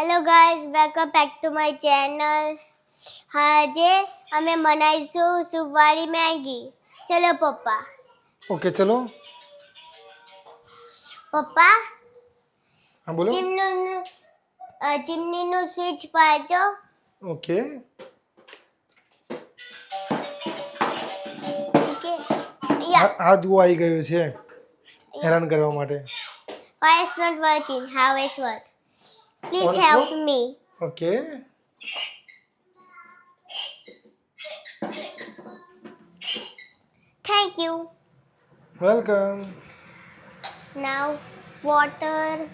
Hello guys welcome back to my channel આજે અમે બનાવીશું સુપવાળી મેગી. ચલો પપ્પા. ઓકે ચલો. પપ્પા હા બોલો. ચીમનું ચીમનીનું સ્વિચ પાડજો ઓકે. આ જુઓ આવી ગયું છે. હેરાન કરવા માટે. Why is not working how is work? Please What- help what? me Okay. thank you Welcome. now water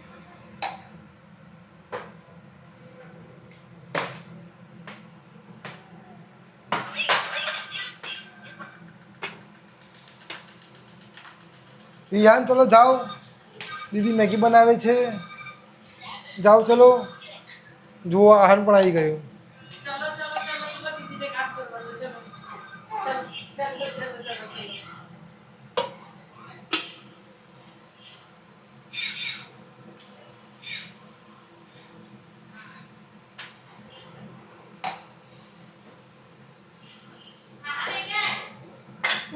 Vihaan ચલો જાઓ દીદી મેગી બનાવે છે જાઓ ચલો. જુઓ આહન પણ આવી ગયું. ચલો ચલો ચલો ચલો દીદીને કામ કરવાનું ચલો. ચલો ચલો ચલો ચલો ચલો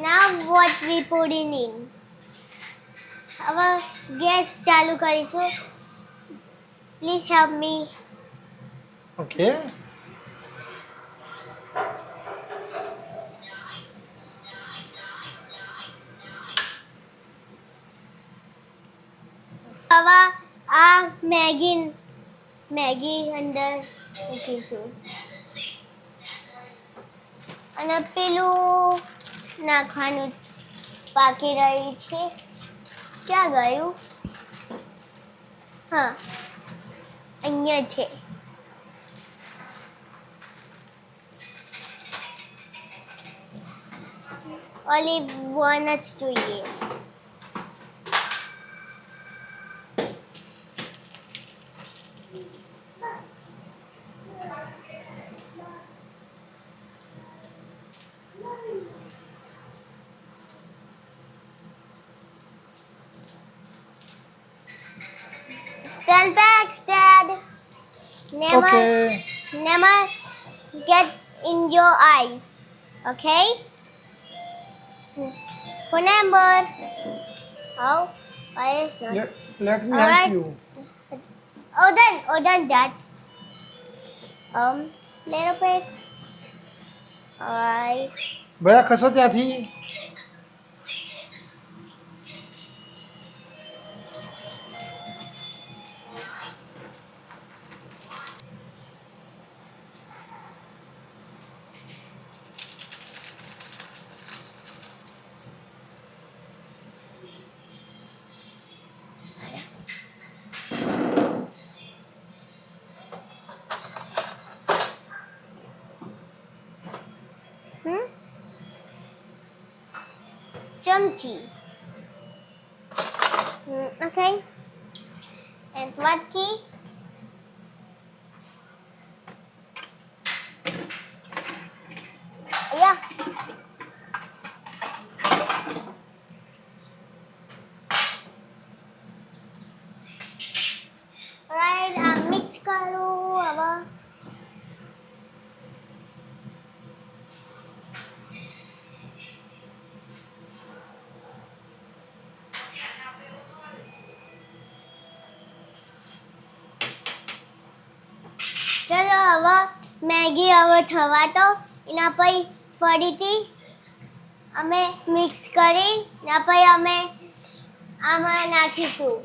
now what we in હવે ગેસ ચાલુ કરીશું. પ્લીઝ હેલ્પ મી ઓકે હવા આ મેગી મેગી અંદર મૂકીશું અને પેલું નાખવાનું બાકી રહ્યું છે. ક્યાં ગયું? હા. અહીંયા છે ઓલી વન જ જોઈએ Stand back. Never, okay never get in your eyes. Okay? For number. Oh, why is not? Let me Alright. Help you Oh, done. Oh, done, Dad. Um, little bit. Alright. ભયા ખસો ત્યાંથી Junji. Mm, okay. And what key? Yeah. Alright, uh, mix karo. Aba. ચલો હવે Maggi હવે થવા તો એના પછી ફરીથી અમે મિક્સ કરી એના પછી અમે આમાં નાખીશું.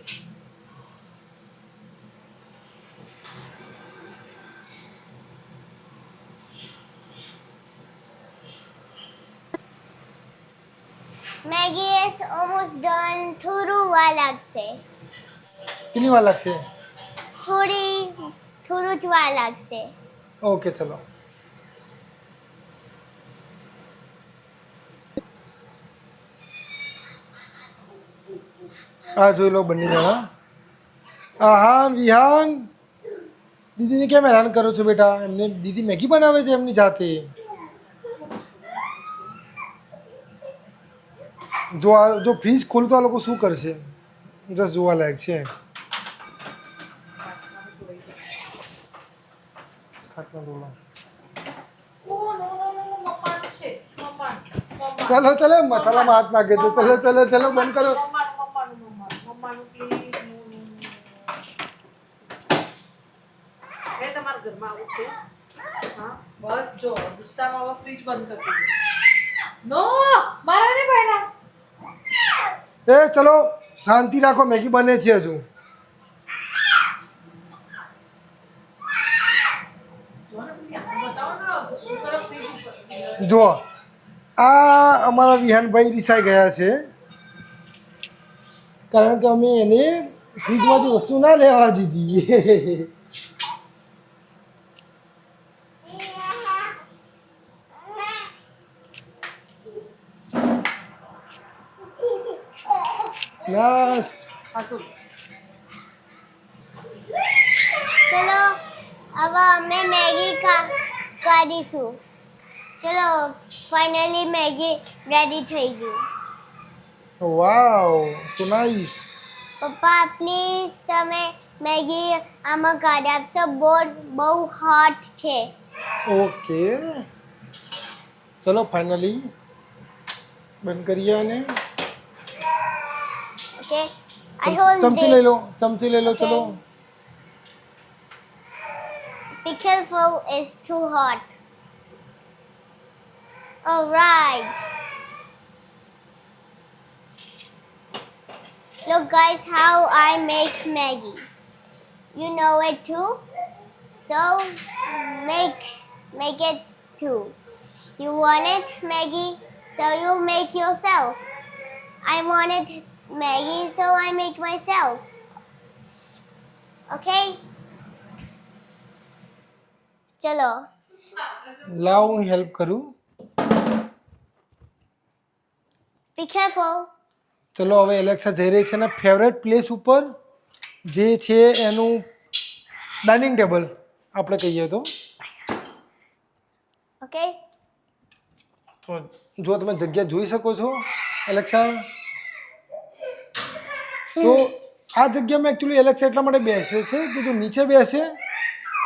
મેગી ઇઝ ઓલમોસ્ટ ડન થોડું વાર લાગશે. કેટલી વાર લાગશે? થોડી થોડું જ વાર લાગશે ઓકે ચલો આ જોઈ લો બંને જણા આહાન વિહાન દીદીને કેમ હેરાન કરો છો બેટા એમને દીદી મેગી બનાવે છે એમની જાતે જો આ જો ફ્રીજ ખોલું તો આ લોકો શું કરશે જસ્ટ જોવા લાયક છે ખાટલા ડોલા ઓ નો નો નો નો મમ્માનું છે મમ્માનું મમ્મા ચલો ચલો મસાલામાં હાથ નાખે છે ચલો ચલો ચલો બંધ કરો મમ્માનું મમ્માનું મમ્માનું મમ્માનું પ્લીઝ નો નો નો હે તમારા ઘરમાં આવું છે હા બસ જો ગુસ્સામાં હવે ફ્રીજ બંધ કરી દીધું નો મારા ને ભાઈના એ ચલો શાંતિ રાખો મેગી બને છે હજુ જો ને તમે બતાવો ને શું કરો ફ્રીજ ઉપર જુઓ આ અમારા વિહાનભાઈ રિસાઈ ગયા છે. કારણ કે અમે એને ફ્રીજમાંથી વસ્તુ ના લેવા દીધી. લાસ્ટ ચલો, હવે અમે મેગી ખા કાઢીશું ચલો ફાઇનલી મેગી રેડી થઈ ગયું વાવ સો નાઈસ પપ્પા પ્લીઝ તમે મેગી આમાં કાઢી આપશો બહુ બહુ હોટ છે ઓકે ચલો ફાઇનલી બંધ કરીએ અને ઓકે આઈ ચમ- હોલ્ડ ચમચી લઈ લો ચમચી લઈ લો ચલો Be careful, it's too hot. All right. Look guys how I make Maggie. You know it too? So make make it too. You want it Maggie? So you make yourself. I want it, Maggie so I make myself. Okay? चलो लाओ help करूं be careful ચલો હવે Alexa જઈ રહી છે ને favourite place ઉપર જે છે એનું ડાઇનિંગ ટેબલ આપણે કહીએ તો. ઓકે તો જો તમે જગ્યા જોઈ શકો છો એલેક્સા. તો આ જગ્યામાં એકચ્યુઅલી એલેક્સા એટલા માટે બેસે છે કે જો નીચે બેસે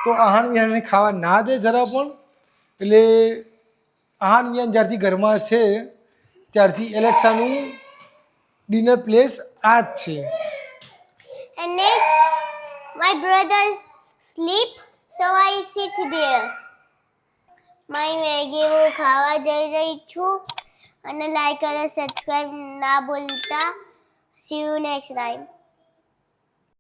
તો આહાન વિહાનને ખાવા ના દે જરા પણ. એટલે આહાન વિહાન જ્યારથી ઘરમાં છે ત્યારથી એલેક્સાનું ડિનર પ્લેસ આ જ છે. And next, my brother sleep, so I sit there. My Maggi હું ખાવા જઈ રહી છું અને લાઈક અને સબસ્ક્રાઈબ ના ભૂલતા. C you next time